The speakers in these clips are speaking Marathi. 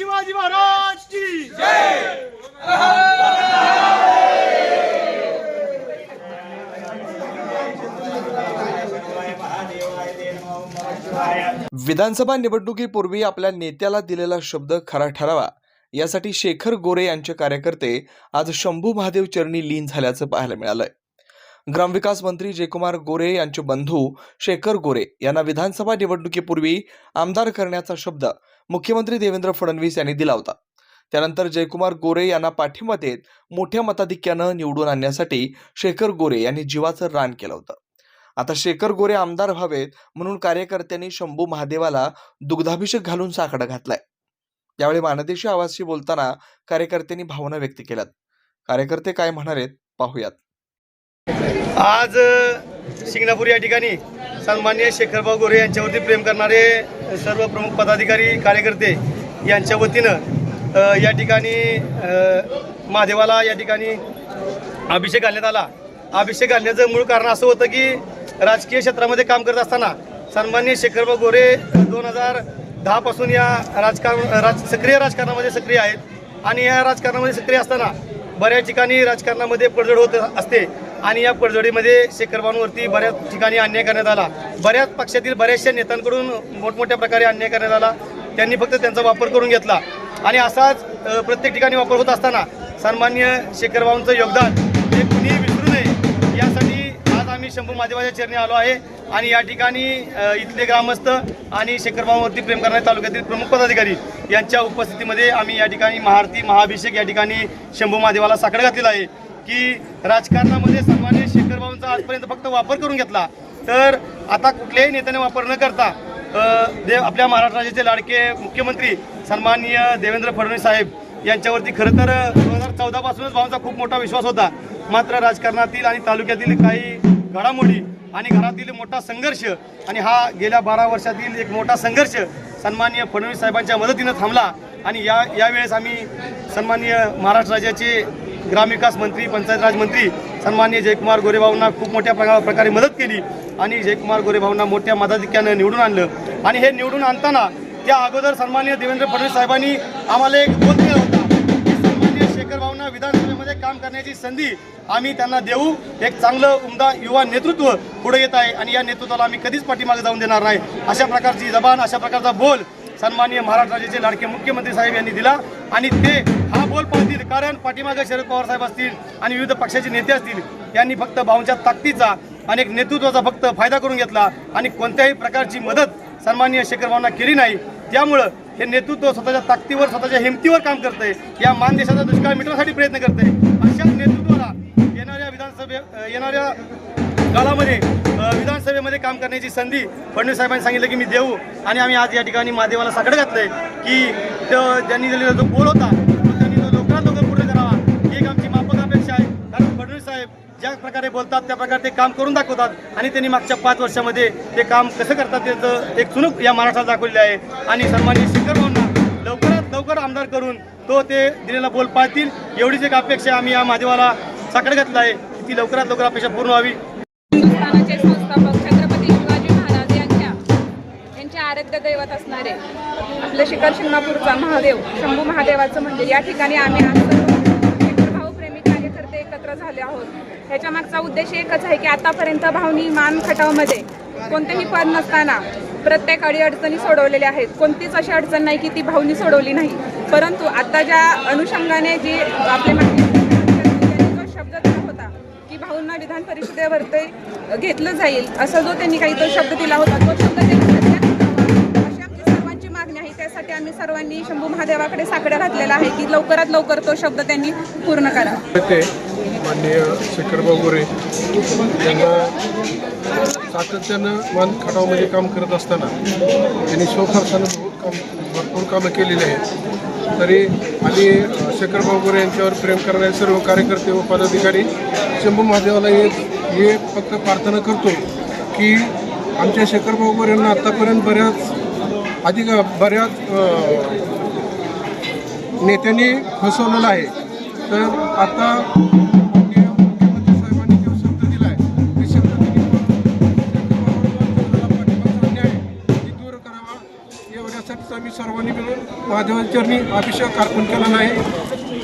शिवाजी महाराज की विधानसभा निवडणुकीपूर्वी आपल्या नेत्याला दिलेला शब्द खरा ठरावा. यासाठी शेखर गोरे यांचे कार्यकर्ते आज शंभू महादेव चरणी लीन झाल्याचं पाहायला मिळालंय. ग्रामविकास मंत्री जयकुमार गोरे यांचे बंधू शेखर गोरे यांना विधानसभा निवडणुकीपूर्वी आमदार करण्याचा शब्द मुख्यमंत्री देवेंद्र फडणवीस यांनी दिला होता. त्यानंतर जयकुमार गोरे यांना पाठिंबा देत मोठ्या मताधिक्यानं निवडून आणण्यासाठी शेखर गोरे यांनी जीवाचं रान केलं होतं. आता शेखर गोरे आमदार व्हावेत म्हणून कार्यकर्त्यांनी शंभू महादेवाला दुग्धाभिषेक घालून साकडा घातलाय. यावेळी मानदेशी आवाजशी बोलताना कार्यकर्त्यांनी भावना व्यक्त केल्यात. कार्यकर्ते काय म्हणालेत पाहूयात. आज अ, शिंगणापूर या ठिकाणी सन्मान्य शेखरभाऊ गोरे यांच्यावरती प्रेम करणारे सर्व प्रमुख पदाधिकारी कार्यकर्ते यांच्या वतीनं या ठिकाणी महादेवाला या ठिकाणी अभिषेक घालण्यात आला. अभिषेक घालण्याचं मूळ कारण असं होतं की राजकीय क्षेत्रामध्ये काम करत असताना सन्मान्य शेखरभाऊ गोरे दोन हजार दहापासून या राजकारण राज सक्रिय राजकारणामध्ये सक्रिय आहेत. आणि या राजकारणामध्ये सक्रिय असताना बऱ्याच ठिकाणी राजकारणामध्ये पडझड होत असते. आणि या पडझडीमध्ये शेखरबानवरती बऱ्याच ठिकाणी अन्याय करण्यात आला. बऱ्याच पक्षातील बऱ्याचशा नेत्यांकडून मोठमोठ्या प्रकारे अन्याय करण्यात आला. त्यांनी फक्त त्यांचा वापर करून घेतला. आणि असाच प्रत्येक ठिकाणी वापर होत असताना सन्मान्य शेखरबाबूंचं योगदान हे कुणीही विसरू नये. यासाठी आज आम्ही शंभू महादेवाच्या चरणी आलो आहे. आणि या ठिकाणी इथले ग्रामस्थ आणि शेखरबाबूवरती प्रेम करणारे तालुक्यातील प्रमुख पदाधिकारी यांच्या उपस्थितीमध्ये आम्ही या ठिकाणी महाआरती महाअभिषेक या ठिकाणी शंभू महादेवाला साकडं घातलेला आहे. की राजकारणामध्ये सन्मान्य शेखरबाबूंचा आजपर्यंत फक्त वापर करून घेतला. तर आता कुठल्याही नेत्याने वापर न करता देव आपल्या महाराष्ट्र राज्याचे लाडके मुख्यमंत्री सन्माननीय देवेंद्र फडणवीस साहेब यांच्यावरती खरं तर दोन हजार चौदापासूनच भाऊंचा खूप मोठा विश्वास होता. मात्र राजकारणातील आणि तालुक्यातील काही घडामोडी आणि घरातील मोठा संघर्ष आणि हा गेल्या बारा वर्षातील एक मोठा संघर्ष सन्माननीय फडणवीस साहेबांच्या मदतीनं थांबला. आणि या यावेळेस आम्ही सन्माननीय महाराष्ट्र राज्याचे ग्रामविकास मंत्री पंचायत राज मंत्री सन्मान्य जयकुमार गोरेभाऊंना खूप मोठ्या प्रका- प्रकारे मदत केली आणि जयकुमार गोरेभाऊंना मोठ्या मताधिक्यानं निवडून आणलं. आणि हे निवडून आणताना त्या अगोदर सन्मान्य देवेंद्र फडणवीस साहेबांनी आम्हाला एक बोल दिला होता सन्मान्य शेखर भाऊंना विधानसभेमध्ये काम करण्याची संधी आम्ही त्यांना देऊ. एक चांगलं उमदा युवा नेतृत्व पुढे येत आहे आणि या नेतृत्वाला आम्ही कधीच पाठीमागे जाऊन देणार नाही. अशा प्रकारची जबान अशा प्रकारचा बोल सन्मान्य महाराष्ट्र राज्याचे लाडके मुख्यमंत्री साहेब यांनी दिला आणि ते हा बोल पाळतील कारण पाठीमागे शरद पवार साहेब असतील आणि विविध पक्षाचे नेते असतील यांनी फक्त भाऊंच्या ताकदीचा आणि एक नेतृत्वाचा फक्त फायदा करून घेतला आणि कोणत्याही प्रकारची मदत सन्माननीय शेखर भावना केली नाही. त्यामुळं हे नेतृत्व स्वतःच्या ताकदीवर स्वतःच्या हिमतीवर काम करते या मान देशाचा दुष्काळ मिटवण्यासाठी प्रयत्न करते अशा नेतृत्वाला येणाऱ्या विधानसभे येणाऱ्या काळामध्ये विधानसभेमध्ये काम करण्याची संधी फडणवीस साहेबांनी सांगितलं की मी देऊ. आणि आम्ही आज या ठिकाणी महादेवाला साकडं घातलंय की ज्यांनी दिलेला जो बोल होता प्रकारे बोलतात त्या प्रकारे ते काम करून दाखवतात. आणि त्यांनी मागच्या पाच वर्षामध्ये ते काम कसं करतात त्याचं एक चुणूक या महाराष्ट्रात दाखवलेलं आहे. आणि सन्मानित शेखर भाऊंना लवकरात लवकर आमदार करून तो ते दिलेला बोल पाळतील. एवढीच एक अपेक्षा आम्ही या महादेवाला साकडं घातलं आहे. ती लवकरात लवकर अपेक्षा पूर्ण व्हावी. महाराज आराध्य दैवत असणारे आपलं शिखर शिंगणापूरचा महादेव शंभू महादेवाचं मंदिर या ठिकाणी आम्ही आज झाले आहोत. ह्याच्या मागचा उद्देश एकच आहे की आतापर्यंत भावनी मान खटावमध्ये कोणतेही पद नसताना प्रत्येक अडीअडचणी सोडवलेल्या आहेत. कोणतीच अशी अडचण नाही की ती भावनी सोडवली नाही. परंतु आता ज्या अनुषंगाने जी आपले मागणी त्यांनी शब्द दिला होता की भाऊंना विधान परिषदेवर ते घेतलं जाईल असा जो त्यांनी काही तो शब्द दिला होता तो शब्द अशी आमची सर्वांची मागणी आहे. त्यासाठी आम्ही सर्वांनी शंभू महादेवाकडे साकड्या घातलेला आहे की लवकरात लवकर तो शब्द त्यांनी पूर्ण करा माननीय शेखरभाऊ गोरे यांना सातत्यानं मान खटावमध्ये काम करत असताना त्यांनी स्वखर्चानं बहुत काम भरपूर कामं केलेली आहेत. तरी आणि शेखरभाऊ गोरे यांच्यावर प्रेम करणारे सर्व कार्यकर्ते व पदाधिकारी शंभू महादेवाला हे हे फक्त प्रार्थना करतो की आमच्या शेखरभाऊ गोरे यांना आत्तापर्यंत बऱ्याच अधिक बऱ्याच नेत्यांनी फसवलेलं आहे. तर आता सर्वांनी मिळून महादेवाच्या अभिषेक अर्पण केला नाही.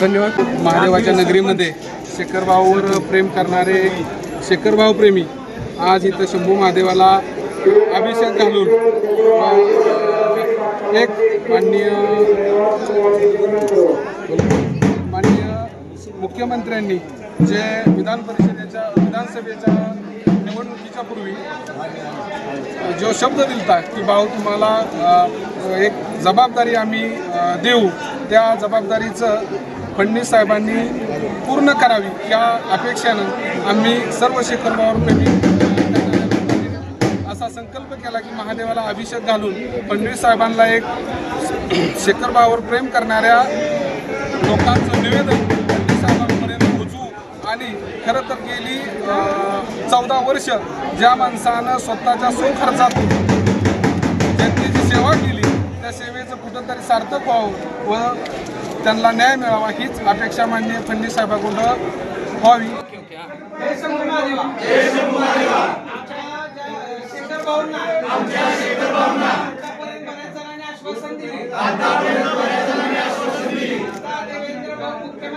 धन्यवाद. महादेवाच्या नगरीमध्ये शेखरभाऊवर प्रेम करणारे शेखरभाऊ प्रेमी आज इथं शंभू महादेवाला अभिषेक घालून एक माननीय माननीय मुख्यमंत्र्यांनी जे विधान परिषदेच्या विधानसभेच्या निवडणुकीच्या पूर्वी जो शब्द दिलता की भाऊ तुम्हाला एक जबाबदारी आम्ही देऊ त्या जबाबदारीचं फडणवीस साहेबांनी पूर्ण करावी या अपेक्षेनं आम्ही सर्व शेखरभावर प्रेमी असा संकल्प केला की महादेवाला अभिषेक घालून फडणवीस साहेबांना एक शेखरबावर प्रेम करणाऱ्या लोकांचं निवेदन आणि खरं तर गेली चौदा वर्ष ज्या माणसानं स्वतःच्या स्वखर्चातून जनतेची सेवा केली त्या सेवेचं कुठंतरी सार्थक व्हावं व त्यांना न्याय मिळावा हीच अपेक्षा माननीय फडणवीस साहेबाकडून व्हावी.